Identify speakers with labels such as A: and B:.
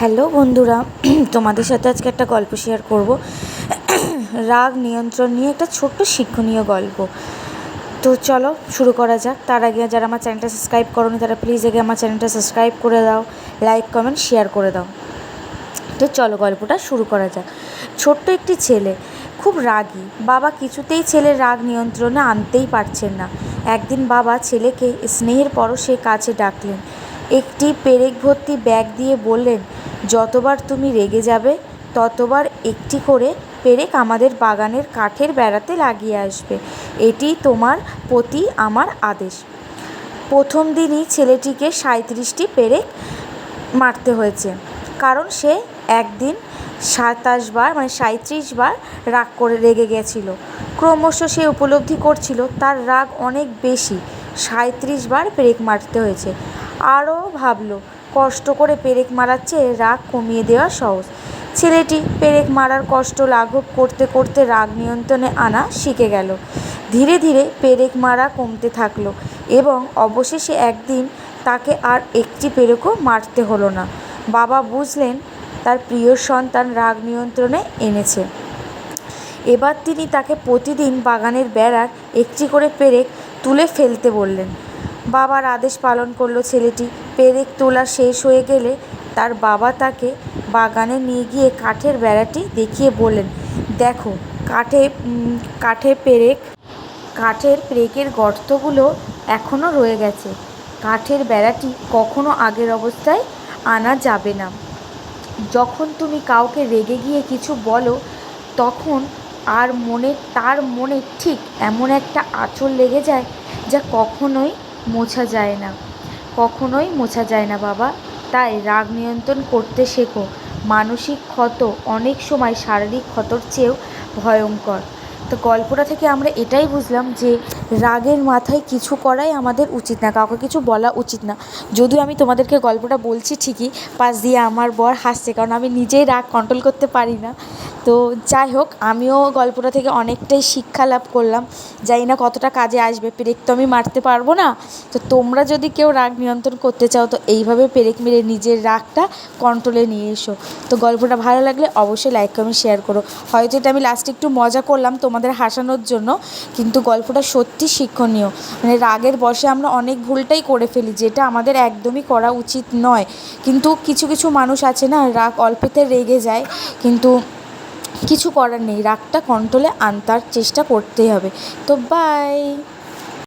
A: Hello বন্ধুরা, তোমাদের সাথে আজকে একটা গল্প শেয়ার করব। রাগ নিয়ন্ত্রণ নিয়ে একটা ছোট্ট শিক্ষণীয় গল্প। তো চলো শুরু করা যাক। তার আগে যারা আমার চ্যানেলটা সাবস্ক্রাইব করোনি, তারা প্লিজ আগে আমার চ্যানেলটা সাবস্ক্রাইব করে দাও লাইক কমেন্ট শেয়ার করে দাও। তো চলো গল্পটা শুরু করা যাক। ছোট্ট একটি ছেলে, খুব রাগী। বাবা কিছুতেই ছেলের রাগ নিয়ন্ত্রণে আনতেই পারছেন না। একদিন বাবা ছেলেকে স্নেহের পরশে কাছে ডাকলেন। একটি পেরেক ভর্তি ব্যাগ দিয়ে বললেন যতবার তুমি রেগে যাবে, ততবার একটি করে পেরেক আমাদের বাগানের কাঠের বেড়াতে লাগিয়ে আসবে। এটি তোমার প্রতি আমার আদেশ। প্রথম দিনই ছেলেটিকে সাঁইত্রিশটি পেরেক মারতে হয়েছে, কারণ সে একদিন সাতাশ বার মানে সাঁইত্রিশ বার রাগ করে রেগে গেছিল। ক্রমশ সে উপলব্ধি করছিল, তার রাগ অনেক বেশি। সাঁইত্রিশ বার পেরেক মারতে হয়েছে। আরও ভাবলো কষ্ট করে পেরেক মারার চেয়ে রাগ কমিয়ে দেওয়া সহজ ছেলেটি পেরেক মারার কষ্ট লাঘব করতে করতে রাগ নিয়ন্ত্রণে আনা শিখে গেল। ধীরে ধীরে পেরেক মারা কমতে থাকল এবং অবশেষে একদিন তাকে আর একটি পেরেকও মারতে হলো না। বাবা বুঝলেন তার প্রিয় সন্তান রাগ নিয়ন্ত্রণে এনেছে। এবার তিনি তাকে প্রতিদিন বাগানের বেড়ার একটি করে পেরেক তুলে ফেলতে বললেন। বাবার আদেশ পালন করল ছেলেটি। পেরেক তোলা শেষ হয়ে গেলে তার বাবা তাকে বাগানে নিয়ে গিয়ে কাঠের বেড়াটি দেখিয়ে বললেন, দেখো, কাঠে কাঠে পেরেক, কাঠের পেরেকের গর্তগুলো এখনও রয়ে গেছে। কাঠের বেড়াটি কখনো আগের অবস্থায় আনা যাবে না। যখন তুমি কাউকে রেগে গিয়ে কিছু বলো, তখন আর মনে, তার মনে ঠিক এমন একটা আঁচড় লেগে যায় যা কখনোই মোছা যায় না। কখনোই মোছা যায় না, বাবা। তাই রাগ নিয়ন্ত্রণ করতে শেখো। মানসিক ক্ষত অনেক সময় শারীরিক ক্ষতর চেয়েও ভয়ঙ্কর। তো গল্পটা থেকে আমরা এটাই বুঝলাম যে, রাগের মাথায় কিছু করাই আমাদের উচিত না, কাউকে কিছু বলা উচিত না। যদিও আমি তোমাদেরকে গল্পটা বলছি ঠিকই, পাশ দিয়ে আমার বর হাসছে, কারণ আমি নিজেই রাগ কন্ট্রোল করতে পারি না। তো যাই হোক, আমিও গল্পটা থেকে অনেকটাই শিক্ষা লাভ করলাম। জানি না কতটা কাজে আসবে, পেরেক তো আমি মারতে পারব না। তো তোমরা যদি কেউ রাগ নিয়ন্ত্রণ করতে চাও, তো এইভাবে পেরেক মেরে নিজের রাগটা কন্ট্রোলে নিয়ে এসো। তো গল্পটা ভালো লাগলে অবশ্যই লাইক কমেন্ট শেয়ার করো। হয়তো এটা আমি লাস্টে একটু মজা করলাম তোমাদের হাসানোর জন্য, কিন্তু গল্পটা সত্যি শিক্ষণীয়। মানে রাগের বশে আমরা অনেক ভুলটাই করে ফেলি, যেটা আমাদের একদমই করা উচিত নয়। কিন্তু কিছু কিছু মানুষ আছে না, রাগ অল্পেতে রেগে যায়, কিন্তু কিছু করার নেই। রাগটা কন্ট্রোলে আনতার চেষ্টা করতেই হবে। তো বাই